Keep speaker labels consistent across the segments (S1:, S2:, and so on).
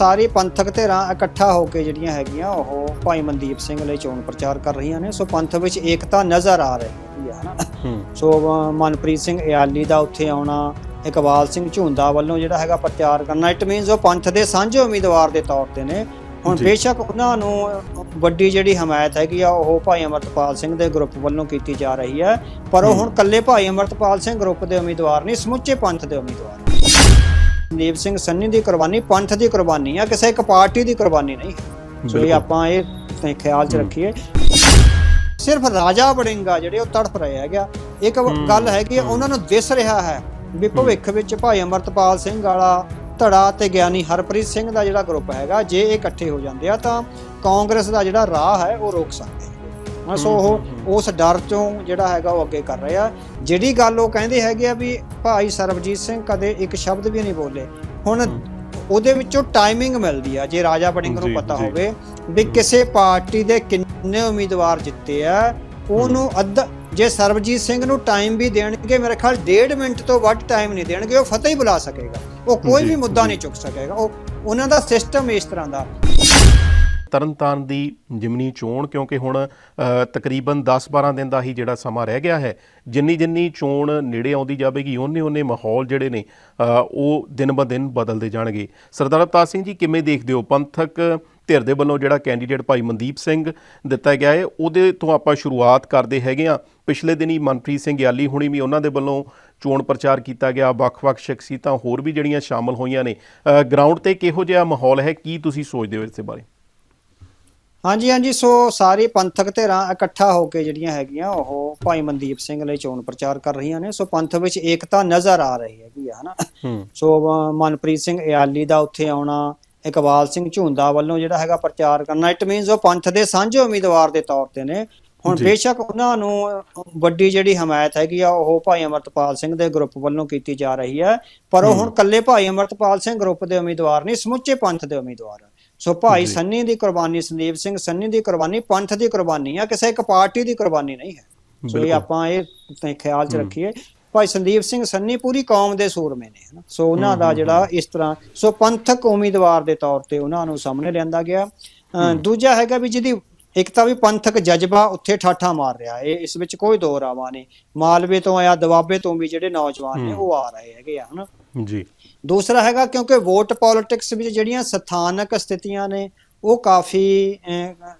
S1: ਸਾਰੀ ਪੰਥਕ ਧਿਰਾਂ ਇਕੱਠਾ ਹੋ ਕੇ ਜਿਹੜੀਆਂ ਹੈਗੀਆਂ ਉਹ ਭਾਈ ਮਨਦੀਪ ਸਿੰਘ ਲਈ ਚੋਣ ਪ੍ਰਚਾਰ ਕਰ ਰਹੀਆਂ ਨੇ। ਸੋ ਪੰਥ ਵਿੱਚ ਏਕਤਾ ਨਜ਼ਰ ਆ ਰਹੀ ਹੈ ਹਨਾ? ਸੋ ਮਨਪ੍ਰੀਤ ਸਿੰਘ ਇਆਲੀ ਦਾ ਉੱਥੇ ਆਉਣਾ ਇਕਬਾਲ ਸਿੰਘ ਝੁੰਦਾ ਵੱਲੋਂ ਜਿਹੜਾ ਹੈਗਾ ਪ੍ਰਚਾਰ ਕਰਨਾ ਇਟ ਮੀਨਸ ਉਹ ਪੰਥ ਦੇ ਸਾਂਝੇ ਉਮੀਦਵਾਰ ਦੇ ਤੌਰ ਤੇ ਨੇ। ਹੁਣ। ਬੇਸ਼ੱਕ ਉਹਨਾਂ ਨੂੰ ਵੱਡੀ ਜਿਹੜੀ ਹਮਾਇਤ ਹੈਗੀ ਆ ਉਹ ਭਾਈ ਅਮਰਤਪਾਲ ਸਿੰਘ ਦੇ ਗਰੁੱਪ ਵੱਲੋਂ ਕੀਤੀ ਜਾ ਰਹੀ ਹੈ। ਪਰ ਉਹ। ਹੁਣ ਕੱਲੇ ਭਾਈ ਅਮਰਤਪਾਲ ਸਿੰਘ ਗਰੁੱਪ ਦੇ ਉਮੀਦਵਾਰ ਨਹੀਂ ਸਮੁੱਚੇ ਪੰਥ ਦੇ ਉਮੀਦਵਾਰ ਨੇ। ਸੰਦੀਪ ਸਿੰਘ ਸੰਨੀ ਦੀ ਕੁਰਬਾਨੀ ਪੰਥ ਦੀ ਕੁਰਬਾਨੀ ਆ ਕਿਸੇ ਇੱਕ ਪਾਰਟੀ ਦੀ ਕੁਰਬਾਨੀ ਨਹੀਂ। ਸੋ ਇਹ। ਆਪਾਂ ਇਹ ਤੇ ਖਿਆਲ ਚ। ਰੱਖੀਏ ਸਿਰਫ ਰਾਜਾ ਬੜਿੰਗਾ ਜਿਹੜੇ ਉਹ ਤੜਫ ਰਹੇ ਹੈਗੇ ਇੱਕ ਗੱਲ
S2: ਹੂੰ।
S1: ਉਹਨਾਂ ਨੂੰ ਦਿਸ ਰਿਹਾ ਹੈ ਵੀ ਭਵਿੱਖ ਵਿੱਚ ਭਾਈ ਅਮਰਤਪਾਲ ਸਿੰਘ ਵਾਲਾ ਧੜਾ ਤੇ ਗਿਆਨੀ ਹਰਪ੍ਰੀਤ ਸਿੰਘ ਦਾ ਜਿਹੜਾ ਗਰੁੱਪ ਹੈਗਾ ਜੇ ਇਹ ਇਕੱਠੇ ਹੋ ਜਾਂਦੇ ਆ ਤਾਂ ਕਾਂਗਰਸ ਦਾ ਜਿਹੜਾ ਰਾਹ ਹੈ ਉਹ ਰੋਕ ਸਕਦੇ ਆ ਸੋ
S2: ਹੂੰ,
S1: ਉਹ
S2: ਹੂੰ, ਹੂੰ।
S1: ਉਸ ਡਰ ਤੋਂ ਜਿਹੜਾ ਹੈਗਾ ਉਹ ਅੱਗੇ ਕਰ ਰਹੇ ਜਿਹੜੀ ਗੱਲ ਉਹ ਕਹਿੰਦੇ ਹੈਗੇ ਆ ਵੀ ਭਾਈ ਸਰਬਜੀਤ ਸਿੰਘ ਕਦੇ ਇੱਕ ਸ਼ਬਦ ਵੀ ਨਹੀਂ ਬੋਲੇ ਹੁਣ
S2: ਹੂੰ।
S1: ਉਹਦੇ ਵਿੱਚੋਂ ਟਾਈਮਿੰਗ ਮਿਲਦੀ ਆ ਜੇ ਰਾਜਾ ਬੜਿੰਗ ਨੂੰ ਪਤਾ। ਹੋਵੇ ਵੀ ਕਿਸੇ ਪਾਰਟੀ ਦੇ ਕਿੰਨੇ ਉਮੀਦਵਾਰ ਜਿੱਤੇ ਆ ਉਹਨੂੰ ਅੱਧ ਜੇ ਸਰਬਜੀਤ ਸਿੰਘ ਨੂੰ ਟਾਈਮ ਵੀ ਦੇਣਗੇ ਮੇਰੇ ਖਿਆਲ ਡੇਢ ਮਿੰਟ ਤੋਂ ਵੱਧ ਟਾਈਮ ਨਹੀਂ ਦੇਣਗੇ ਉਹ ਫਤਿਹ ਹੀ ਬੁਲਾ ਸਕੇਗਾ ਉਹ ਕੋਈ ਵੀ ਮੁੱਦਾ। ਨਹੀਂ ਚੁੱਕ ਸਕੇਗਾ ਉਹ ਉਹਨਾਂ ਦਾ ਸਿਸਟਮ ਇਸ ਤਰ੍ਹਾਂ ਦਾ
S2: ਤਰਨਤਾਰਨ ਦੀ ਜਿਮਨੀ ਚੋਣ, ਕਿਉਂਕਿ ਹੁਣ ਤਕਰੀਬਨ 10-12 ਦਿਨ ਦਾ ਹੀ ਜਿਹੜਾ ਸਮਾਂ ਰਹਿ ਗਿਆ ਹੈ ਜਿੰਨੀ ਜਿੰਨੀ ਚੋਣ ਨੇੜੇ ਆਉਂਦੀ ਜਾਵੇਗੀ ਉਹਨੇ ਉਹਨੇ ਮਾਹੌਲ ਜਿਹੜੇ ਨੇ ਉਹ ਦਿਨ ਬ ਦਿਨ ਬਦਲਦੇ ਜਾਣਗੇ। ਸਰਦਾਰ ਅਵਤਾਰ ਸਿੰਘ ਜੀ, ਕਿਵੇਂ ਦੇਖਦੇ ਹੋ? ਪੰਥਕ ਧਿਰ ਦੇ ਵੱਲੋਂ ਜਿਹੜਾ ਕੈਂਡੀਡੇਟ ਭਾਈ ਮਨਦੀਪ ਸਿੰਘ ਦਿੱਤਾ ਗਿਆ ਹੈ, ਉਹਦੇ ਤੋਂ ਆਪਾਂ ਸ਼ੁਰੂਆਤ ਕਰਦੇ ਹੈਗੇ ਆ ਪਿਛਲੇ ਦਿਨੀ ਮਨਪ੍ਰੀਤ ਸਿੰਘ ਯਾਲੀ ਹੁਣੀ ਵੀ ਉਹਨਾਂ ਦੇ ਵੱਲੋਂ ਚੋਣ ਪ੍ਰਚਾਰ ਕੀਤਾ ਗਿਆ, ਵੱਖ-ਵੱਖ ਸ਼ਖਸੀਅਤਾਂ ਹੋਰ ਵੀ ਜਿਹੜੀਆਂ ਸ਼ਾਮਲ ਹੋਈਆਂ ਨੇ। ਗਰਾਊਂਡ ਤੇ ਕਿਹੋ ਜਿਹਾ ਮਾਹੌਲ ਹੈ? ਕੀ ਤੁਸੀਂ ਸੋਚਦੇ ਹੋ ਇਸ ਦੇ ਬਾਰੇ?
S1: ਹਾਂਜੀ ਹਾਂਜੀ ਸੋ ਸਾਰੀ ਪੰਥਕ ਧਿਰਾਂ ਇਕੱਠਾ ਹੋ ਕੇ ਜਿਹੜੀਆਂ ਹੈਗੀਆਂ ਉਹ ਭਾਈ ਮਨਦੀਪ ਸਿੰਘ ਲਈ ਚੋਣ ਪ੍ਰਚਾਰ ਕਰ ਰਹੀਆਂ ਨੇ। ਸੋ ਪੰਥ ਵਿੱਚ ਏਕਤਾ ਨਜ਼ਰ ਆ ਰਹੀ ਹੈਗੀ ਆ ਹਨਾ? ਸੋ ਮਨਪ੍ਰੀਤ ਸਿੰਘ ਇਆਲੀ ਦਾ ਉੱਥੇ ਆਉਣਾ ਇਕਬਾਲ ਸਿੰਘ ਝੁੰਦਾ ਵੱਲੋਂ ਜਿਹੜਾ ਹੈਗਾ ਪ੍ਰਚਾਰ ਕਰਨਾ ਇਟ ਮੀਨਸ ਉਹ ਪੰਥ ਦੇ ਸਾਂਝੇ ਉਮੀਦਵਾਰ ਦੇ ਤੌਰ ਤੇ ਨੇ। ਹੁਣ। ਬੇਸ਼ੱਕ ਉਹਨਾਂ ਨੂੰ ਵੱਡੀ ਜਿਹੜੀ ਹਮਾਇਤ ਹੈਗੀ ਆ ਉਹ ਭਾਈ ਅਮਰਤਪਾਲ ਸਿੰਘ ਦੇ ਗਰੁੱਪ ਵੱਲੋਂ ਕੀਤੀ ਜਾ ਰਹੀ ਹੈ। ਪਰ ਉਹ। ਹੁਣ ਕੱਲੇ ਭਾਈ ਅਮਰਤਪਾਲ ਸਿੰਘ ਗਰੁੱਪ ਦੇ ਉਮੀਦਵਾਰ ਨਹੀਂ ਸਮੁੱਚੇ ਪੰਥ ਦੇ ਉਮੀਦਵਾਰ ਆ। ਸੋ ਭਾਈ। ਸੰਨੀ ਦੀ ਕੁਰਬਾਨੀ ਸੰਦੀਪ ਸਿੰਘ ਸੰਨੀ ਦੀ ਕੁਰਬਾਨੀ ਪੰਥ ਦੀ ਕੁਰਬਾਨੀ ਆ ਕਿਸੇ ਇੱਕ ਪਾਰਟੀ ਦੀ ਕੁਰਬਾਨੀ ਨਹੀਂ ਹੈ ਸੋ ਇਹ। ਆਪਾਂ ਇਹ ਤੇ ਖਿਆਲ ਚ। ਰੱਖੀਏ ਭਾਈ ਸੰਦੀਪ ਸਿੰਘ ਸੰਨੀ ਪੂਰੀ ਕੌਮ ਦੇ ਸੂਰਮੇ ਨੇ ਹਨਾ ਸੋ ਉਹਨਾਂ ਦਾ ਜਿਹੜਾ ਇਸ ਤਰ੍ਹਾਂ ਸੋ ਪੰਥਕ ਉਮੀਦਵਾਰ ਦੇ ਤੌਰ ਤੇ ਉਹਨਾਂ ਨੂੰ ਸਾਹਮਣੇ ਲਿਆਂਦਾ ਗਿਆ। ਦੂਜਾ ਹੈਗਾ ਵੀ ਜਿਹਦੀ ਇੱਕ ਤਾਂ ਵੀ ਪੰਥਕ ਜਜ਼ਬਾ ਉੱਥੇ ਠਾਠਾ ਮਾਰ ਰਿਹਾ ਇਹ ਇਸ ਵਿੱਚ ਕੋਈ ਦੋ ਰਾਵਾਂ ਨਹੀਂ ਮਾਲਵੇ ਤੋਂ ਆਇਆ ਦਵਾਬੇ ਤੋਂ ਵੀ ਜਿਹੜੇ ਨੌਜਵਾਨ ਨੇ। ਉਹ ਆ ਰਹੇ ਹੈਗੇ ਆ ਹਨਾ
S2: ਜੀ
S1: ਦੂਸਰਾ ਹੈਗਾ ਕਿਉਂਕਿ ਵੋਟ ਪੋਲਿਟਿਕਸ ਵਿੱਚ ਜਿਹੜੀਆਂ ਸਥਾਨਕ ਸਥਿਤੀਆਂ ਨੇ ਉਹ ਕਾਫੀ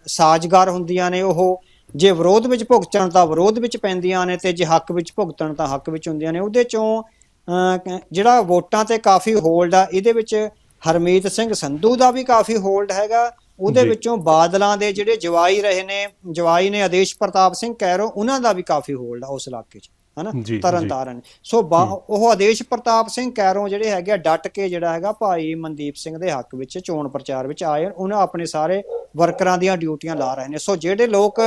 S1: ਸਾਜ਼ਗਾਰ ਹੁੰਦੀਆਂ ਨੇ। ਉਹ ਜੇ ਵਿਰੋਧ ਵਿੱਚ ਭੁਗਤਣ ਤਾਂ ਵਿਰੋਧ ਵਿੱਚ ਪੈਂਦੀਆਂ ਨੇ ਤੇ ਜੇ ਹੱਕ ਵਿੱਚ ਭੁਗਤਣ ਤਾਂ ਹੱਕ ਵਿੱਚ ਹੁੰਦੀਆਂ ਨੇ। ਉਹਦੇ ਚੋਂ ਜਿਹੜਾ ਵੋਟਾਂ ਤੇ ਕਾਫੀ ਹੋਲਡ ਆ ਇਹਦੇ ਵਿੱਚ ਹਰਮੀਤ ਸਿੰਘ ਸੰਧੂ ਦਾ ਵੀ ਕਾਫੀ ਹੋਲਡ ਹੈਗਾ। ਉਹਦੇ। ਵਿੱਚੋਂ ਬਾਦਲਾਂ ਦੇ ਜਿਹੜੇ ਜਵਾਈ ਰਹੇ ਨੇ ਜਵਾਈ ਨੇ ਆਦੇਸ਼ ਪ੍ਰਤਾਪ ਸਿੰਘ ਕੈਰੋ ਉਹਨਾਂ ਦਾ ਵੀ ਕਾਫੀ ਹੋਲਡ ਆ ਉਸ ਇਲਾਕੇ 'ਚ। ਹਨਾ। ਤਰਨ ਤਾਰਨ ਸੋ ਉਹ ਆਦੇਸ਼ ਪ੍ਰਤਾਪ ਸਿੰਘ ਕੈਰੋਂ ਜਿਹੜੇ ਹੈਗੇ ਆ ਡਟ ਕੇ ਜਿਹੜਾ ਹੈਗਾ ਭਾਈ ਮਨਦੀਪ ਸਿੰਘ ਦੇ ਹੱਕ ਵਿੱਚ ਚੋਣ ਪ੍ਰਚਾਰ ਵਿੱਚ ਆਏ ਉਹਨਾਂ ਆਪਣੇ ਸਾਰੇ ਵਰਕਰਾਂ ਦੀਆਂ ਡਿਊਟੀਆਂ ਲਾ ਰਹੇ ਨੇ। ਸੋ ਜਿਹੜੇ ਲੋਕ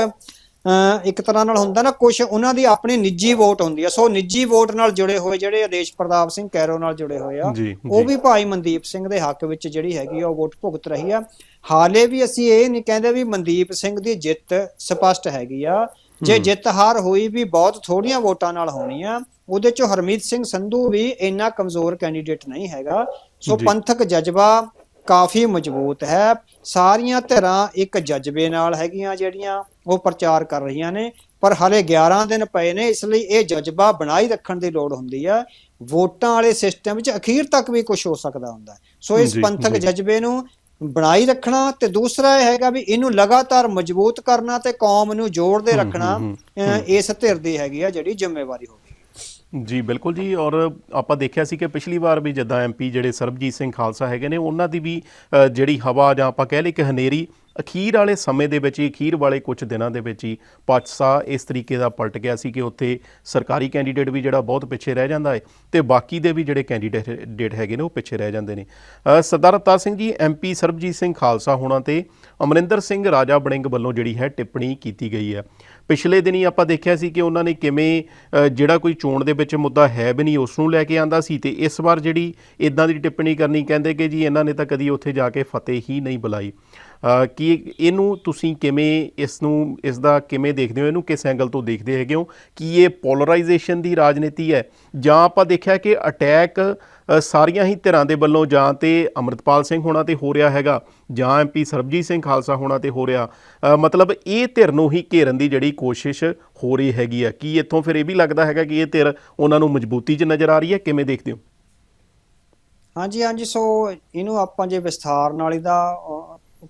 S1: ਇੱਕ ਤਰ੍ਹਾਂ ਨਾਲ ਹੁੰਦਾ ਨਾ ਕੁਝ ਉਹਨਾਂ ਦੀ ਆਪਣੀ ਨਿੱਜੀ ਵੋਟ ਹੁੰਦੀ ਆ। ਸੋ ਨਿੱਜੀ ਵੋਟ ਨਾਲ ਜੁੜੇ ਹੋਏ ਜਿਹੜੇ ਆਦੇਸ਼ ਪ੍ਰਤਾਪ ਸਿੰਘ ਕੈਰੋਂ ਨਾਲ ਜੁੜੇ ਹੋਏ ਆ ਉਹ ਵੀ ਭਾਈ ਮਨਦੀਪ ਸਿੰਘ ਦੇ ਹੱਕ ਵਿੱਚ ਜਿਹੜੀ ਹੈਗੀ ਉਹ ਵੋਟ ਭੁਗਤ ਰਹੀ ਆ। ਹਾਲੇ ਵੀ ਅਸੀਂ ਇਹ ਨਹੀਂ ਕਹਿੰਦੇ ਵੀ ਮਨਦੀਪ ਸਿੰਘ ਦੀ ਜਿੱਤ ਸਪਸ਼ਟ ਹੈਗੀ ਆ। ਜੇ
S2: ਹੂੰ।
S1: ਜਿੱਤ ਹਾਰ ਹੋਈ ਵੀ ਬਹੁਤ ਥੋੜੀਆਂ ਵੋਟਾਂ ਨਾਲ ਹੋਣੀ ਆ ਉਹਦੇ ਚੋਂ ਹਰਮੀਤ ਸਿੰਘ ਸੰਧੂ ਵੀ ਇੰਨਾ ਕਮਜ਼ੋਰ ਕੈਂਡੀਡੇਟ ਨਹੀਂ ਹੈਗਾ ਸੋ। ਪੰਥਕ ਜਜ਼ਬਾ ਕਾਫੀ ਮਜ਼ਬੂਤ ਹੈ ਸਾਰੀਆਂ ਧਿਰਾਂ ਇੱਕ ਜਜ਼ਬੇ ਨਾਲ ਹੈਗੀਆਂ ਜਿਹੜੀਆਂ ਉਹ ਪ੍ਰਚਾਰ ਕਰ ਰਹੀਆਂ ਨੇ ਪਰ ਹਲੇ 11 ਦਿਨ ਪਏ ਨੇ ਇਸ ਲਈ ਇਹ ਜਜ਼ਬਾ ਬਣਾਈ ਰੱਖਣ ਦੀ ਲੋੜ ਹੁੰਦੀ ਆ ਵੋਟਾਂ ਵਾਲੇ ਸਿਸਟਮ ਵਿੱਚ ਅਖੀਰ ਤੱਕ ਵੀ ਕੁਝ ਹੋ ਸਕਦਾ ਹੁੰਦਾ ਹੈ। ਸੋ ਇਸ ਪੰਥਕ। ਜਜ਼ਬੇ ਨੂੰ ਬਣਾਈ ਰੱਖਣਾ ਤੇ ਦੂਸਰਾ ਇਹ ਹੈਗਾ ਵੀ ਇਹਨੂੰ ਲਗਾਤਾਰ ਮਜ਼ਬੂਤ ਕਰਨਾ ਤੇ ਕੌਮ ਨੂੰ ਜੋੜਦੇ ਰੱਖਣਾ ਇਸ ਧਿਰ ਦੀ ਹੈਗੀ ਆ ਜਿਹੜੀ ਜ਼ਿੰਮੇਵਾਰੀ ਹੋਵੇਗੀ
S2: ਜੀ ਬਿਲਕੁਲ ਜੀ ਔਰ ਆਪਾਂ ਦੇਖਿਆ ਸੀ ਕਿ ਪਿਛਲੀ ਵਾਰ ਵੀ ਜਿੱਦਾਂ ਐਮਪੀ ਜਿਹੜੇ ਸਰਬਜੀਤ ਸਿੰਘ ਖਾਲਸਾ ਹੈਗੇ ਨੇ ਉਹਨਾਂ ਦੀ ਵੀ ਜਿਹੜੀ ਹਵਾ ਜਾਂ ਆਪਾਂ ਕਹਿ ਲਈ ਕਿ ਹਨੇਰੀ ਅਖੀਰ ਵਾਲੇ ਸਮੇਂ ਦੇ ਵਿੱਚ ਹੀ, ਅਖੀਰ ਵਾਲੇ ਕੁਝ ਦਿਨਾਂ ਦੇ ਵਿੱਚ ਹੀ ਪਾਤਸਾ ਇਸ ਤਰੀਕੇ ਦਾ ਪਲਟ ਗਿਆ ਸੀ ਕਿ ਉੱਥੇ ਸਰਕਾਰੀ ਕੈਂਡੀਡੇਟ ਵੀ ਜਿਹੜਾ ਬਹੁਤ ਪਿੱਛੇ ਰਹਿ ਜਾਂਦਾ ਹੈ ਤੇ ਬਾਕੀ ਦੇ ਵੀ ਜਿਹੜੇ ਕੈਂਡੀਡੇਟ ਹੈਗੇ ਨੇ ਉਹ ਪਿੱਛੇ ਰਹਿ ਜਾਂਦੇ ਨੇ। ਸਰਦਾਰ ਅਵਤਾਰ ਸਿੰਘ ਜੀ ਐਮਪੀ ਸਰਬਜੀਤ ਸਿੰਘ ਖਾਲਸਾ ਹੋਣਾ ਤੇ ਅਮਰਿੰਦਰ ਸਿੰਘ ਰਾਜਾ ਬੜਿੰਗ ਵੱਲੋਂ ਜਿਹੜੀ ਹੈ ਟਿੱਪਣੀ ਕੀਤੀ ਗਈ ਹੈ। ਪਿਛਲੇ ਦਿਨੀ ਆਪਾਂ ਦੇਖਿਆ ਸੀ ਕਿ ਉਹਨਾਂ ਨੇ ਕਿਵੇਂ ਜਿਹੜਾ ਕੋਈ ਚੋਣ ਦੇ ਵਿੱਚ ਮੁੱਦਾ ਹੈ ਵੀ ਨਹੀਂ ਉਸ ਨੂੰ ਲੈ ਕੇ ਆਂਦਾ ਸੀ ਤੇ ਇਸ ਵਾਰ ਜਿਹੜੀ ਇਦਾਂ ਦੀ ਟਿੱਪਣੀ ਕਰਨੀ ਕਹਿੰਦੇ ਕਿ ਜੀ, ਇਹਨਾਂ ਨੇ ਤਾਂ ਕਦੀ ਉੱਥੇ ਜਾ ਕੇ ਫਤਿਹ ਹੀ ਨਹੀਂ ਬੁਲਾਈ। ਕੀ ਇਹਨੂੰ ਤੁਸੀਂ ਕਿਵੇਂ ਇਸ ਨੂੰ, ਇਸ ਦਾ ਕਿਵੇਂ ਦੇਖਦੇ ਹੋ? ਇਹਨੂੰ ਕਿਸ ਐਂਗਲ ਤੋਂ ਦੇਖਦੇ ਹੈਗੇ ਹੋ? ਕੀ ਇਹ ਪੋਲਰਾਈਜੇਸ਼ਨ ਦੀ ਰਾਜਨੀਤੀ ਹੈ? ਜਾਂ ਆਪਾਂ ਦੇਖਿਆ ਕਿ ਅਟੈਕ ਸਾਰੀਆਂ ਹੀ ਧਿਰਾਂ ਦੇ ਵੱਲੋਂ ਜਾਂ ਤੇ ਅਮਰਤਪਾਲ ਸਿੰਘ ਹੋਣਾ ਤੇ ਹੋ ਰਿਹਾ ਹੈਗਾ, ਜਾਂ ਐਮਪੀ ਸਰਬਜੀਤ ਸਿੰਘ ਖਾਲਸਾ ਹੋਣਾ ਤੇ ਹੋ ਰਿਹਾ ਮਤਲਬ ਇਹ ਧਿਰ ਨੂੰ ਹੀ ਘੇਰਨ ਦੀ ਜਿਹੜੀ ਕੋਸ਼ਿਸ਼ ਹੋ ਰਹੀ ਹੈਗੀ ਆ ਕੀ ਇੱਥੋਂ ਫਿਰ ਇਹ ਵੀ ਲੱਗਦਾ ਹੈਗਾ ਕਿ ਇਹ ਧਿਰ ਉਹਨਾਂ ਨੂੰ ਮਜ਼ਬੂਤੀ 'ਚ ਨਜ਼ਰ ਆ ਰਹੀ ਹੈ? ਕਿਵੇਂ ਦੇਖਦੇ ਹੋ?
S1: ਹਾਂਜੀ ਹਾਂਜੀ, ਸੋ ਇਹਨੂੰ ਆਪਾਂ ਜੇ ਵਿਸਥਾਰ ਨਾਲ ਇਹਦਾ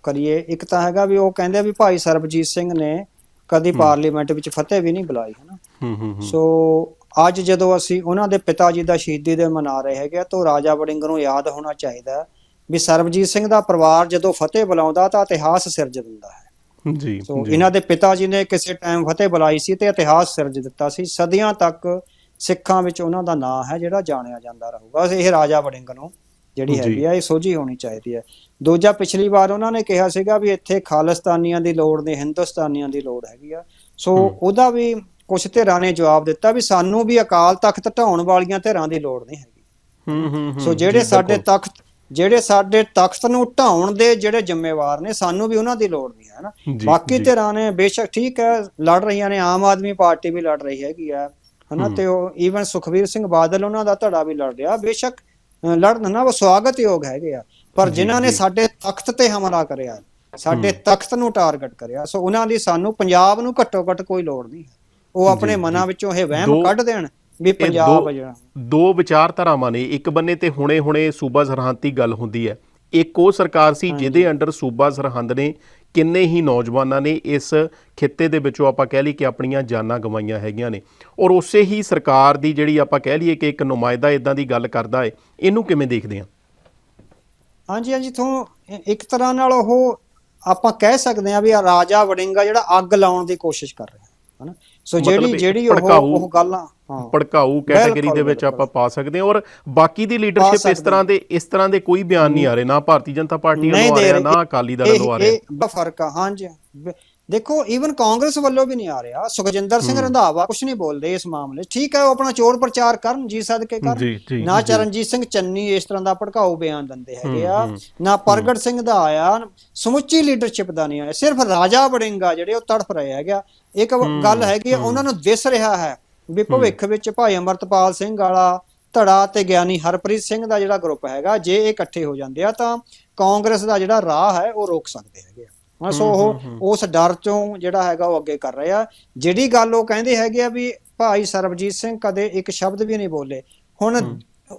S1: ਕਰੀਏ। ਇੱਕ ਤਾਂ ਹੈਗਾ ਵੀ ਉਹ ਕਹਿੰਦੇ ਵੀ ਭਾਈ ਸਰਬਜੀਤ ਸਿੰਘ ਨੇ ਕਦੀ ਪਾਰਲੀਮੈਂਟ ਵਿੱਚ ਫਤਿਹ ਵੀ ਨਹੀਂ ਬੁਲਾਈ ਹੈ ਨਾ
S2: ਹੂੰ ਹੂੰ ਹੂੰ।
S1: ਸੋ ਅੱਜ ਜਦੋਂ ਅਸੀਂ ਉਹਨਾਂ ਦੇ ਪਿਤਾ ਜੀ ਦਾ ਸ਼ਹੀਦੀ ਦੇ ਮਨਾ ਰਹੇ ਹੈਗੇ ਤਾਂ ਰਾਜਾ ਵੜਿੰਗ ਨੂੰ ਯਾਦ ਹੋਣਾ ਚਾਹੀਦਾ ਵੀ ਸਰਬਜੀਤ ਸਿੰਘ ਦਾ ਪਰਿਵਾਰ ਜਦੋਂ ਫਤਿਹ ਬੁਲਾਉਂਦਾ ਤਾਂ ਇਤਿਹਾਸ ਸਿਰਜ ਦਿੰਦਾ ਹੈ।
S2: ਜੀ
S1: ਸੋ ਇਹਨਾਂ ਦੇ ਪਿਤਾ ਜੀ ਨੇ ਕਿਸੇ ਟਾਈਮ ਫਤਿਹ ਬੁਲਾਈ ਸੀ ਤੇ ਇਤਿਹਾਸ ਸਿਰਜ ਦਿੱਤਾ ਸੀ। ਸਦੀਆਂ ਤੱਕ ਸਿੱਖਾਂ ਵਿੱਚ ਉਹਨਾਂ ਦਾ ਨਾਂ ਹੈ ਜਿਹੜਾ ਜਾਣਿਆ ਜਾਂਦਾ ਰਹੂਗਾ। ਇਹ ਰਾਜਾ ਵੜਿੰਗ ਨੂੰ ਜਿਹੜੀ। ਹੈਗੀ ਆ ਇਹ ਸੋਝੀ ਹੋਣੀ ਚਾਹੀਦੀ ਹੈ। ਦੂਜਾ ਪਿਛਲੀ ਵਾਰ ਉਹਨਾਂ ਨੇ ਕਿਹਾ ਸੀਗਾ ਵੀ ਇੱਥੇ ਖਾਲਿਸਤਾਨੀਆਂ ਦੀ ਲੋੜ ਨਹੀਂ ਹਿੰਦੁਸਤਾਨੀਆਂ ਦੀ ਲੋੜ ਹੈਗੀ ਆ। ਸੋ ਉਹਦਾ ਵੀ ਕੁਝ ਧਿਰਾਂ ਨੇ ਜਵਾਬ ਦਿੱਤਾ ਵੀ ਸਾਨੂੰ ਵੀ ਅਕਾਲ ਤਖਤ ਢਾਉਣ ਵਾਲੀਆਂ ਧਿਰਾਂ ਦੀ ਲੋੜ ਨਹੀਂ ਹੈਗੀ।
S2: ਹੂੰ ਹੂੰ ਹੂੰ
S1: ਸੋ ਜਿਹੜੇ ਸਾਡੇ। ਤਖਤ ਜਿਹੜੇ ਸਾਡੇ ਤਖਤ ਨੂੰ ਢਾਉਣ ਦੇ ਜਿਹੜੇ ਜ਼ਿੰਮੇਵਾਰ ਨੇ ਸਾਨੂੰ ਵੀ ਉਹਨਾਂ ਦੀ ਲੋੜ ਨਹੀਂ ਹੈ ਨਾ। ਬਾਕੀ। ਧਿਰਾਂ ਨੇ ਬੇਸ਼ੱਕ ਠੀਕ ਹੈ ਲੜ ਰਹੀਆਂ ਨੇ ਆਮ ਆਦਮੀ ਪਾਰਟੀ ਵੀ ਲੜ ਰਹੀ ਹੈਗੀ ਆ ਹਨਾ ਤੇ ਉਹ ਈਵਨ ਸੁਖਵੀਰ ਸਿੰਘ ਬਾਦਲ ਉਹਨਾਂ ਦਾ ਧੜਾ ਵੀ ਲੜ ਰਿਹਾ। ਬੇਸ਼ੱਕ ਲੜਨ ਨਾ ਉਹ ਸਵਾਗਤਯੋਗ ਹੈਗੇ ਆ। ਪਰ ਜਿਨ੍ਹਾਂ ਨੇ। ਸਾਡੇ ਤਖਤ ਤੇ ਹਮਲਾ ਕਰਿਆ ਸਾਡੇ ਤਖਤ ਨੂੰ ਟਾਰਗੇਟ ਕਰਿਆ ਸੋ ਉਹਨਾਂ ਦੀ ਸਾਨੂੰ ਪੰਜਾਬ ਨੂੰ ਘੱਟੋ ਘੱਟ ਕੋਈ ਲੋੜ ਨਹੀਂ ਉਹ ਆਪਣੇ ਮਨਾਂ। ਵਿੱਚੋਂ ਇਹ ਵਹਿਮ ਕੱਢ ਦੇਣ ਵੀ ਪੰਜਾਬ ਜਿਹੜਾ।
S2: ਦੋ ਵਿਚਾਰਧਾਰਾਵਾਂ ਨੇ ਇੱਕ ਬੰਨੇ ਤੇ ਹੁਣੇ-ਹੁਣੇ ਸੂਬਾ ਸਰਹੰਦ ਦੀ ਗੱਲ ਹੁੰਦੀ ਹੈ। ਇੱਕ ਉਹ ਸਰਕਾਰ ਸੀ ਜਿਹਦੇ ਅੰਡਰ ਸੂਬਾ ਸਰਹੰਦ ਨੇ ਕਿੰਨੇ ਹੀ ਨੌਜਵਾਨਾਂ ਨੇ ਇਸ ਖਿੱਤੇ ਦੇ ਵਿੱਚੋਂ ਆਪਾਂ ਕਹਿ ਲਈ ਕਿ ਆਪਣੀਆਂ ਜਾਨਾਂ ਗਵਾਈਆਂ ਹੈਗੀਆਂ ਨੇ। ਔਰ ਉਸੇ ਹੀ ਸਰਕਾਰ ਦੀ ਜਿਹੜੀ ਆਪਾਂ ਕਹਿ ਲਈਏ ਕਿ ਇੱਕ ਨੁਮਾਇੰਦਾ ਇਦਾਂ ਦੀ ਗੱਲ ਕਰਦਾ ਏ ਇਹਨੂੰ ਕਿਵੇਂ ਦੇਖਦੇ ਆ?
S1: ਹਾਂਜੀ ਹਾਂਜੀ ਤੋਂ ਇੱਕ ਤਰ੍ਹਾਂ ਨਾਲ ਉਹ ਆਪਾਂ ਕਹਿ ਸਕਦੇ ਆ ਵੀ ਆ ਰਾਜਾ ਵੜਿੰਗਾ ਜਿਹੜਾ ਅੱਗ ਲਾਉਣ ਦੀ ਕੋਸ਼ਿਸ਼ ਕਰ ਰਿਹਾ ਹੈ ਹਨਾ? ਸੋ ਜਿਹੜੀ ਜਿਹੜੀ ਉਹ ਉਹ ਗੱਲਾਂ ਹਾਂ।
S2: ਭੜਕਾਊ ਕੈਟਾਗਰੀ ਦੇ ਵਿੱਚ। ਆਪਾਂ ਪਾ ਸਕਦੇ ਹਾਂ। ਔਰ ਬਾਕੀ ਦੀ ਲੀਡਰਸ਼ਿਪ ਇਸ ਤਰ੍ਹਾਂ ਦੇ ਇਸ ਤਰ੍ਹਾਂ ਦੇ ਕੋਈ ਬਿਆਨ ਨਹੀਂ ਆ ਰਹੇ ਨਾ ਭਾਰਤੀ ਜਨਤਾ ਪਾਰਟੀ ਵੱਲੋਂ ਆ ਰਿਹਾ। ਨਾ ਅਕਾਲੀ ਦਲ ਵੱਲੋਂ ਆ ਰਿਹਾ
S1: ਇਹ ਬੜਾ ਫ਼ਰਕ ਆ ਹਾਂਜੀ। ਦੇਖੋ ਈਵਨ ਕਾਂਗਰਸ ਵੱਲੋਂ ਵੀ ਨਹੀਂ ਆ ਰਿਹਾ। ਸੁਖਜਿੰਦਰ ਸਿੰਘ ਰੰਧਾਵਾ ਕੁਝ ਨਹੀਂ ਬੋਲਦੇ ਇਸ ਮਾਮਲੇ। ਠੀਕ ਹੈ ਉਹ ਆਪਣਾ ਚੋਰ ਪ੍ਰਚਾਰ ਕਰਨ ਜੀ ਸਦਕੇ ਕਰਨ। ਨਾ। ਚਰਨਜੀਤ ਸਿੰਘ ਚੰਨੀ ਇਸ ਤਰ੍ਹਾਂ ਦਾ ਭੜਕਾਊ ਬਿਆਨ ਦਿੰਦੇ ਹੈਗੇ ਆ। ਨਾ ਪ੍ਰਗਟ ਸਿੰਘ ਦਾ ਆਇਆ। ਸਮੁੱਚੀ ਲੀਡਰਸ਼ਿਪ ਦਾ ਨਹੀਂ ਆਇਆ। ਸਿਰਫ ਰਾਜਾ ਵੜਿੰਗਾ ਜਿਹੜੇ ਉਹ ਤੜਫ ਰਹੇ ਹੈਗੇ ਆ। ਇੱਕ ਗੱਲ ਹੈਗੀ ਆ, ਉਹਨਾਂ ਨੂੰ ਦਿਸ ਰਿਹਾ ਹੈ ਵੀ ਭਵਿੱਖ ਵਿੱਚ ਭਾਈ ਅਮਰਤਪਾਲ ਸਿੰਘ ਵਾਲਾ ਧੜਾ ਤੇ ਗਿਆਨੀ ਹਰਪ੍ਰੀਤ ਸਿੰਘ ਦਾ ਜਿਹੜਾ ਗਰੁੱਪ ਹੈਗਾ ਜੇ ਇਹ ਇਕੱਠੇ ਹੋ ਜਾਂਦੇ ਆ ਤਾਂ ਕਾਂਗਰਸ ਦਾ ਜਿਹੜਾ ਰਾਹ ਹੈ ਉਹ ਰੋਕ ਸਕਦੇ ਹੈਗੇ ਆ। ਹਾਂ, ਸੋ ਉਹ ਉਸ ਡਰ ਚੋਂ ਜਿਹੜਾ ਹੈਗਾ ਉਹ ਅੱਗੇ ਕਰ ਰਹੇ। ਜਿਹੜੀ ਗੱਲ ਉਹ ਕਹਿੰਦੇ ਹੈਗੇ ਆ ਵੀ ਭਾਈ ਸਰਬਜੀਤ ਸਿੰਘ ਕਦੇ ਇੱਕ ਸ਼ਬਦ ਵੀ ਨਹੀਂ ਬੋਲੇ। ਹੁਣ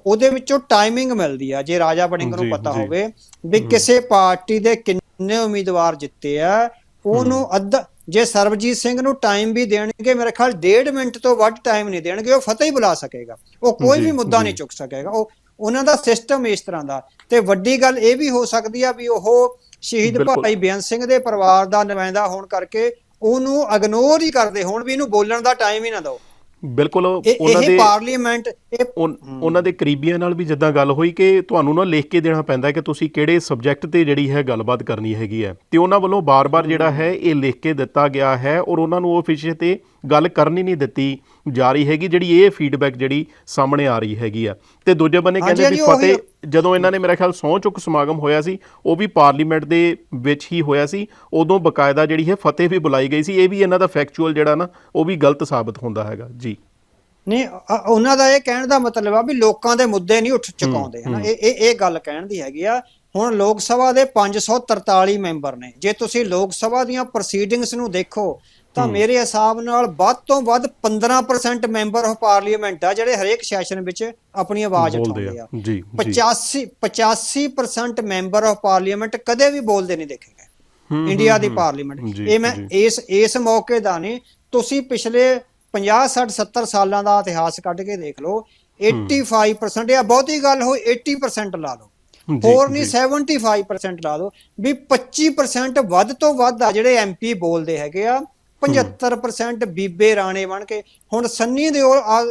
S1: ਉਹਦੇ ਵਿੱਚੋਂ ਟਾਈਮਿੰਗ ਮਿਲਦੀ ਆ ਜੇ ਰਾਜਾ ਵੜਿੰਗ ਨੂੰ ਪਤਾ। ਹੋਵੇ ਵੀ ਕਿਸੇ ਪਾਰਟੀ ਦੇ ਕਿੰਨੇ ਉਮੀਦਵਾਰ ਜਿੱਤੇ ਆ ਉਹਨੂੰ ਅੱਧਾ ਜੇ ਸਰਬਜੀਤ ਸਿੰਘ ਨੂੰ ਟਾਈਮ ਵੀ ਦੇਣਗੇ ਮੇਰੇ ਖਿਆਲ ਡੇਢ ਮਿੰਟ ਤੋਂ ਵੱਧ ਟਾਈਮ ਨਹੀਂ ਦੇਣਗੇ ਉਹ ਫਤਿਹ ਹੀ ਬੁਲਾ ਸਕੇਗਾ। ਉਹ ਕੋਈ ਵੀ ਮੁੱਦਾ। ਨਹੀਂ ਚੁੱਕ ਸਕੇਗਾ। ਉਹ ਉਹਨਾਂ ਦਾ ਸਿਸਟਮ ਇਸ ਤਰ੍ਹਾਂ ਦਾ। ਤੇ ਵੱਡੀ ਗੱਲ ਇਹ ਵੀ ਹੋ ਸਕਦੀ ਆ ਵੀ ਉਹ ਸ਼ਹੀਦ। ਭਾਈ ਬੇਅੰਤ ਸਿੰਘ ਦੇ ਪਰਿਵਾਰ ਦਾ ਨੁਮਾਇੰਦਾ ਹੋਣ ਕਰਕੇ ਉਹਨੂੰ ਇਗਨੋਰ ਹੀ ਕਰਦੇ ਹੋਣ ਵੀ ਇਹਨੂੰ ਬੋਲਣ ਦਾ ਟਾਈਮ ਹੀ ਨਾ ਦਿਓ।
S2: ਬਿਲਕੁਲ ਉਹਨਾਂ
S1: ਇਹ
S2: ਦੇ
S1: ਪਾਰਲੀਮੈਂਟ ਇਹ
S2: ਉਹਨਾਂ ਦੇ ਕਰੀਬੀਆਂ ਨਾਲ ਵੀ ਜਿੱਦਾਂ ਗੱਲ ਹੋਈ ਕਿ ਤੁਹਾਨੂੰ ਨਾ ਲਿਖ ਕੇ ਦੇਣਾ ਪੈਂਦਾ ਕਿ ਤੁਸੀਂ ਕਿਹੜੇ ਸਬਜੈਕਟ ਤੇ ਜਿਹੜੀ ਹੈ ਗੱਲਬਾਤ ਕਰਨੀ ਹੈਗੀ ਹੈ। ਤੇ ਉਹਨਾਂ ਵੱਲੋਂ ਬਾਰ-ਬਾਰ ਜਿਹੜਾ ਹੈ ਇਹ ਲਿਖ ਕੇ ਦਿੱਤਾ ਗਿਆ ਹੈ ਔਰ ਉਹਨਾਂ ਨੂੰ ਉਹ ਵਿਸ਼ੇ ਤੇ ਗੱਲ ਕਰਨੀ ਨਹੀਂ ਦਿੱਤੀ ਜਾ ਰਹੀ ਹੈਗੀ ਜਿਹੜੀ ਇਹ ਫੀਡਬੈਕ ਜਿਹੜੀ ਸਾਹਮਣੇ ਆ ਰਹੀ ਹੈਗੀ ਆ। ਤੇ ਦੂਜੇ ਬੰਨੇ ਕਹਿੰਦੇ ਵੀ ਫਤਿਹ ਜਦੋਂ ਇਹਨਾਂ ਨੇ ਮੇਰਾ ਖਿਆਲ ਸਹੁੰ ਚੁੱਕ ਸਮਾਗਮ ਹੋਇਆ ਸੀ ਉਹ ਵੀ ਪਾਰਲੀਮੈਂਟ ਦੇ ਵਿੱਚ ਹੀ ਹੋਇਆ ਸੀ ਉਦੋਂ ਬਕਾਇਦਾ ਜਿਹੜੀ ਹੈ ਫਤਿਹ ਵੀ ਬੁਲਾਈ ਗਈ ਸੀ ਇਹ ਵੀ ਇਹਨਾਂ ਦਾ ਫੈਕਚੁਅਲ ਜਿਹੜਾ ਨਾ ਉਹ ਵੀ ਗਲਤ ਸਾਬਤ ਹੁੰਦਾ ਹੈਗਾ ਜੀ।
S1: ਨਹੀਂ ਉਹਨਾਂ ਦਾ ਇਹ ਕਹਿਣ ਦਾ ਮਤਲਬ ਆ ਵੀ ਲੋਕਾਂ ਦੇ ਮੁੱਦੇ ਨਹੀਂ ਉੱਠ ਚੁਕਾਉਂਦੇ ਹਨਾ? ਇਹ ਇਹ ਇਹ ਗੱਲ ਕਹਿਣ ਦੀ ਹੈਗੀ ਆ ਹੁਣ ਲੋਕ ਸਭਾ ਦੇ 543 ਮੈਂਬਰ ਨੇ ਜੇ ਤੁਸੀਂ ਲੋਕ ਸਭਾ ਦੀਆਂ ਪ੍ਰੋਸੀਡਿੰਗਸ ਨੂੰ ਦੇਖੋ ਤਾਂ ਮੇਰੇ ਹਿਸਾਬ ਨਾਲ ਵੱਧ ਤੋਂ ਵੱਧ 15% ਮੈਂਬਰ ਆਫ ਪਾਰਲੀਮੈਂਟ ਆ ਜਿਹੜੇ ਹਰੇਕ ਸੈਸ਼ਨ ਵਿੱਚ ਆਪਣੀ ਆਵਾਜ਼ ਉਠਾਉਂਦੇ
S2: ਆ। ਜੀ ਜੀ।
S1: 85 85% ਮੈਂਬਰ ਆਫ ਪਾਰਲੀਮੈਂਟ ਕਦੇ ਵੀ ਬੋਲਦੇ ਨਹੀਂ ਦੇਖੇ ਗਏ। ਇੰਡੀਆ ਦੀ। ਪਾਰਲੀਮੈਂਟ ਇਹ ਮੈਂ। ਇਸ ਇਸ ਮੌਕੇ ਦਾ ਨਹੀਂ ਤੁਸੀਂ ਪਿਛਲੇ 50 60 70 ਸਾਲਾਂ ਦਾ ਇਤਿਹਾਸ ਕੱਢ ਕੇ ਦੇਖ ਲਓ। 85% ਜਾਂ ਬਹੁਤੀ ਗੱਲ ਹੋਈ 80% ਲਾ ਲਓ। ਹੋਰ ਨਹੀਂ
S2: ਜੀ।
S1: 75% ਲਾ ਲਓ। ਵੀ 25% ਵੱਧ ਤੋਂ ਵੱਧ ਆ ਜਿਹੜੇ ਐਮਪੀ ਬੋਲਦੇ ਹੈਗੇ ਆ। 75% ਬੀਬੇ ਰਾਣੇ ਬਣ ਕੇ। ਹੁਣ ਸੰਨੀ ਦਿਓਲ ਆ,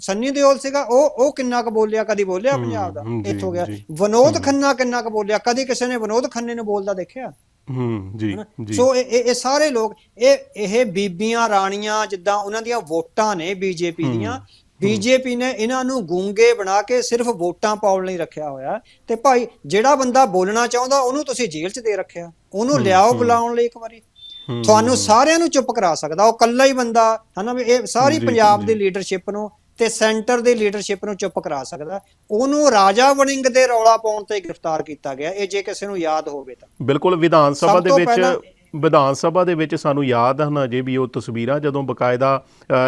S1: ਸੰਨੀ ਦਿਓਲ ਸੀਗਾ ਉਹ ਉਹ ਕਿੰਨਾ ਕੁ ਬੋਲਿਆ ਕਦੀ ਬੋਲਿਆ ਪੰਜਾਬ ਦਾ?
S2: ਹੂੰ, ਜੀ,
S1: ਇੱਥੋਂ ਗਿਆ।
S2: ਜੀ।
S1: ਵਿਨੋਦ ਖੰਨਾ ਕਿੰਨਾ ਕੁ ਬੋਲਿਆ? ਕਦੀ ਕਿਸੇ ਨੇ ਵਿਨੋਦ ਖੰਨੇ ਨੂੰ ਬੋਲਦਾ ਦੇਖਿਆ?
S2: ਹੂੰ ਜੀ ਜੀ।
S1: ਸੋ ਇਹ ਇਹ ਇਹ ਸਾਰੇ ਲੋਕ ਇਹ ਇਹ ਬੀਬੀਆਂ ਰਾਣੀਆਂ ਜਿੱਦਾਂ ਉਹਨਾਂ ਦੀਆਂ ਵੋਟਾਂ ਨੇ ਬੀਜੇਪੀ ਦੀਆਂ ਬੀਜੇਪੀ ਨੇ ਇਹਨਾਂ ਨੂੰ ਗੂੰਗੇ ਬਣਾ ਕੇ ਸਿਰਫ ਵੋਟਾਂ ਪਾਉਣ ਲਈ ਰੱਖਿਆ ਹੋਇਆ। ਤੇ ਭਾਈ ਜਿਹੜਾ ਬੰਦਾ ਬੋਲਣਾ ਚਾਹੁੰਦਾ ਉਹਨੂੰ ਤੁਸੀਂ ਜੇਲ੍ਹ 'ਚ ਦੇ ਰੱਖਿਆ। ਉਹਨੂੰ ਲਿਆਓ ਬੁਲਾਉਣ ਲਈ ਇੱਕ ਵਾਰੀ। ਤੁਹਾਨੂੰ ਸਾਰਿਆਂ ਨੂੰ ਚੁੱਪ ਕਰਾ ਸਕਦਾ। ਉਹ ਕੱਲਾ ਹੀ ਬੰਦਾ ਹਨਾ ਵੀ ਇਹ ਸਾਰੀ ਪੰਜਾਬ। ਦੀ ਲੀਡਰਸ਼ਿਪ ਨੂੰ ਤੇ ਸੈਂਟਰ ਦੀ ਲੀਡਰਸ਼ਿਪ ਨੂੰ ਚੁੱਪ ਕਰਾ ਸਕਦਾ। ਉਹਨੂੰ ਰਾਜਾ ਵੜਿੰਗ ਦੇ ਰੌਲਾ ਪਾਉਣ ਤੇ ਗ੍ਰਿਫਤਾਰ ਕੀਤਾ ਗਿਆ। ਇਹ ਜੇ ਕਿਸੇ ਨੂੰ ਯਾਦ ਹੋਵੇ ਤਾਂ।
S2: ਬਿਲਕੁਲ ਵਿਧਾਨ ਸਭਾ ਦੇ ਵਿੱਚ ਵਿਧਾਨ ਸਭਾ ਦੇ ਵਿੱਚ ਸਾਨੂੰ ਯਾਦ ਹਨ ਅਜੇ ਵੀ ਉਹ ਤਸਵੀਰਾਂ ਜਦੋਂ ਬਕਾਇਦਾ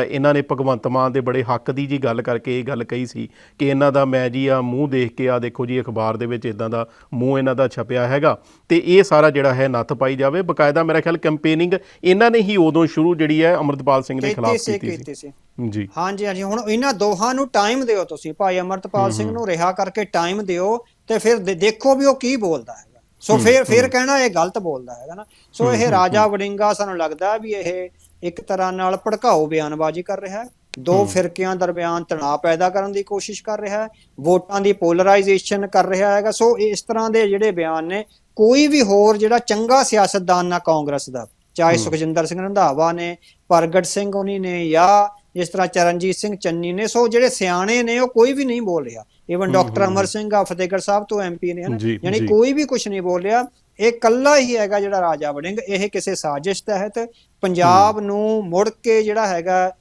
S2: ਇਹਨਾਂ ਨੇ ਭਗਵੰਤ ਮਾਨ ਦੇ ਬੜੇ ਹੱਕ ਦੀ ਜੀ ਗੱਲ ਕਰਕੇ ਇਹ ਗੱਲ ਕਹੀ ਸੀ ਕਿ ਇਹਨਾਂ ਦਾ ਮੈਂ ਜੀ ਆ ਮੂੰਹ ਦੇਖ ਕੇ ਆ ਦੇਖੋ ਜੀ ਅਖਬਾਰ ਦੇ ਵਿੱਚ ਇਦਾਂ ਦਾ ਮੂੰਹ ਇਹਨਾਂ ਦਾ ਛਪਿਆ ਹੈਗਾ ਤੇ ਇਹ ਸਾਰਾ ਜਿਹੜਾ ਹੈ ਨੱਥ ਪਾਈ ਜਾਵੇ। ਬਕਾਇਦਾ ਮੇਰਾ ਖਿਆਲ ਕੈਂਪੇਨਿੰਗ ਇਹਨਾਂ ਨੇ ਹੀ ਉਦੋਂ ਸ਼ੁਰੂ ਜਿਹੜੀ ਹੈ ਅਮਰਤਪਾਲ ਸਿੰਘ ਦੇ ਖਿਲਾਫ ਕੀਤੀ ਸੀ ਜੀ।
S1: ਹਾਂਜੀ ਹਾਂਜੀ। ਹੁਣ ਇਹਨਾਂ ਦੋਹਾਂ ਨੂੰ ਟਾਈਮ ਦਿਓ ਤੁਸੀਂ। ਭਾਈ ਅਮਰਤਪਾਲ ਸਿੰਘ ਨੂੰ ਰਿਹਾ ਕਰਕੇ ਟਾਈਮ ਦਿਓ ਤੇ ਫਿਰ ਦੇਖੋ ਵੀ ਉਹ ਕੀ ਬੋਲਦਾ ਹੈਗਾ ਸੋ ਫਿਰ ਫਿਰ ਕਹਿਣਾ ਇਹ ਗਲਤ ਬੋਲਦਾ ਹੈਗਾ ਨਾ। ਸੋ ਇਹ ਰਾਜਾ ਵੜਿੰਗਾ ਸਾਨੂੰ ਲੱਗਦਾ ਵੀ ਇਹ ਇੱਕ ਤਰ੍ਹਾਂ ਨਾਲ ਭੜਕਾਊ ਬਿਆਨਬਾਜ਼ੀ ਕਰ ਰਿਹਾ ਹੈ। ਦੋ ਫਿਰਕਿਆਂ ਦਰਮਿਆਨ ਤਣਾਅ ਪੈਦਾ ਕਰਨ ਦੀ ਕੋਸ਼ਿਸ਼ ਕਰ ਰਿਹਾ ਹੈ। ਵੋਟਾਂ ਦੀ ਪੋਲਰਾਈਜੇਸ਼ਨ ਕਰ ਰਿਹਾ ਹੈਗਾ। ਸੋ ਇਸ ਤਰ੍ਹਾਂ ਦੇ ਜਿਹੜੇ ਬਿਆਨ ਨੇ ਕੋਈ ਵੀ ਹੋਰ ਜਿਹੜਾ ਚੰਗਾ ਸਿਆਸਤਦਾਨ ਨਾ ਕਾਂਗਰਸ ਦਾ ਚਾਹੇ ਸੁਖਜਿੰਦਰ ਸਿੰਘ ਰੰਧਾਵਾ ਨੇ ਪ੍ਰਗਟ ਸਿੰਘ ਹੋਣੀ ਨੇ ਜਾਂ ਜਿਸ ਤਰ੍ਹਾਂ ਚਰਨਜੀਤ ਸਿੰਘ ਚੰਨੀ ਨੇ ਸੋ ਜਿਹੜੇ ਸਿਆਣੇ ਨੇ ਉਹ ਕੋਈ ਵੀ ਨਹੀਂ ਬੋਲ ਰਿਹਾ। ਇਵਨ ਡਾਕਟਰ ਅਮਰ ਸਿੰਘ ਆ ਫਤਿਹਗੜ੍ਹ ਸਾਹਿਬ ਤੋਂ ਐਮਪੀ ਨੇ ਹਨਾ? ਯਾਨੀ। ਕੋਈ ਵੀ ਕੁਝ ਨਹੀਂ ਬੋਲ ਰਿਹਾ ਇਹ ਕੱਲਾ ਹੀ ਹੈਗਾ ਜਿਹੜਾ ਰਾਜਾ ਵੜਿੰਗ। ਇਹ ਕਿਸੇ ਸਾਜ਼ਿਸ਼ ਤਹਿਤ ਪੰਜਾਬ ਨੂੰ ਮੁੜ ਕੇ ਜਿਹੜਾ ਹੈਗਾ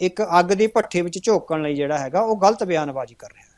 S1: ਇੱਕ ਅੱਗ ਦੀ ਭੱਠੀ ਵਿੱਚ ਝੋਕਣ ਲਈ ਜਿਹੜਾ ਹੈਗਾ ਉਹ ਗਲਤ ਬਿਆਨਬਾਜ਼ੀ ਕਰ ਰਿਹਾ।